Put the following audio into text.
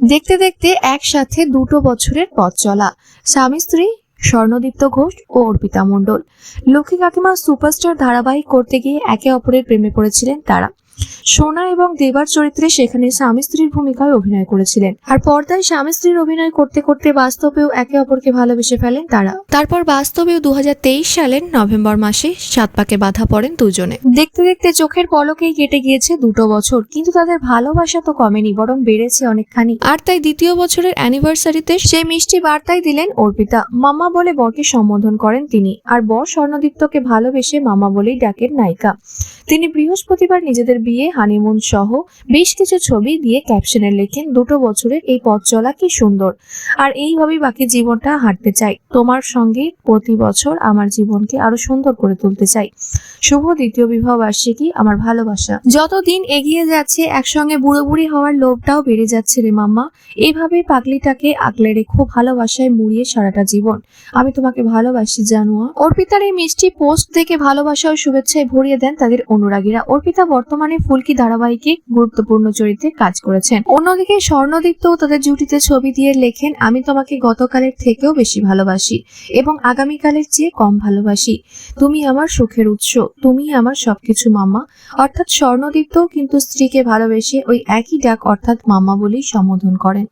দেখতে দেখতে একসাথে দুটো বছরের পথ চলা। স্বামী স্ত্রী, স্বর্ণদীপ্ত ঘোষ ও অর্পিতা মণ্ডল। লক্ষ্মী কাকিমা সুপারস্টার ধারাবাহিক করতে গিয়ে একে অপরের প্রেমে পড়েছিলেন তারা। সোনা এবং দেবার চরিত্রে সেখানে স্বামী স্ত্রীর ভূমিকায় অভিনয় করেছিলেন। আর পর্দায় স্বামী স্ত্রীর অভিনয় করতে করতে বাস্তবেও একে অপরকে ভালোবেসে ফেলেন তারা। তারপর বাস্তবেও দু সালের নভেম্বর মাসে সাত পাকে বাধা পড়েন দুজনে। দেখতে দেখতে চোখের পলকেই কেটে গিয়েছে দুটো বছর, কিন্তু তাদের ভালোবাসা তো কমেনি, বরং বেড়েছে অনেকখানি। আর তাই দ্বিতীয় বছরের অ্যানিভার্সারিতে সেই মিষ্টি বার্তাই দিলেন অর্পিতা। মামা বলে বরকে সম্বোধন করেন তিনি, আর বর স্বর্ণদীপ্তকে ভালোবেসে মামা বলেই ডাকেন নায়িকা। তিনি বৃহস্পতিবার নিজেদের বিয়ে হানিমুন সহ বেশ কিছু ছবি দিয়ে ক্যাপশনে লেখেন, দুটো বছরের এই পথ চলা কি সুন্দর? আর এইভাবেই বাকি জীবনটা হাঁটতে চাই। তোমার সঙ্গে প্রতি বছর আমার জীবনকে আরও সুন্দর করে তুলতে চাই। শুভ দ্বিতীয় বিবাহ বার্ষিকী, আমার ভালোবাসা। যত দিন এগিয়ে যাচ্ছে, একসঙ্গে বুড়ো বুড়ি হওয়ার লোভটাও বেড়ে যাচ্ছে রে মাম্মা। এইভাবে পাগলিটাকে আগলে রেখো, ভালোবাসায় মুড়িয়ে সারাটা জীবন। আমি তোমাকে ভালোবাসি, জানুয়া। অর্পিতার এই মিষ্টি পোস্ট দেখে ভালোবাসা ও শুভেচ্ছায় ভরিয়ে দেন তাদের অনুরাগীরা। অর্পিতা বর্তমানে ফুলকি ধারাবাহিকে গুরুত্বপূর্ণ চরিত্রে কাজ করেছেন। অন্যদিকে স্বর্ণদীপ্তও তাদের জুটিতে ছবি দিয়ে লেখেন, আমি তোমাকে গতকালের থেকেও বেশি ভালোবাসি এবং আগামীকালের চেয়ে কম ভালোবাসি। তুমি আমার সুখের উৎস, তুমি আমার সবকিছু মামা। অর্থাৎ স্বর্ণদীপ্তও কিন্তু স্ত্রীকে ভালোবেসে ওই একই ডাক অর্থাৎ মামা বলেই সম্বোধন করেন।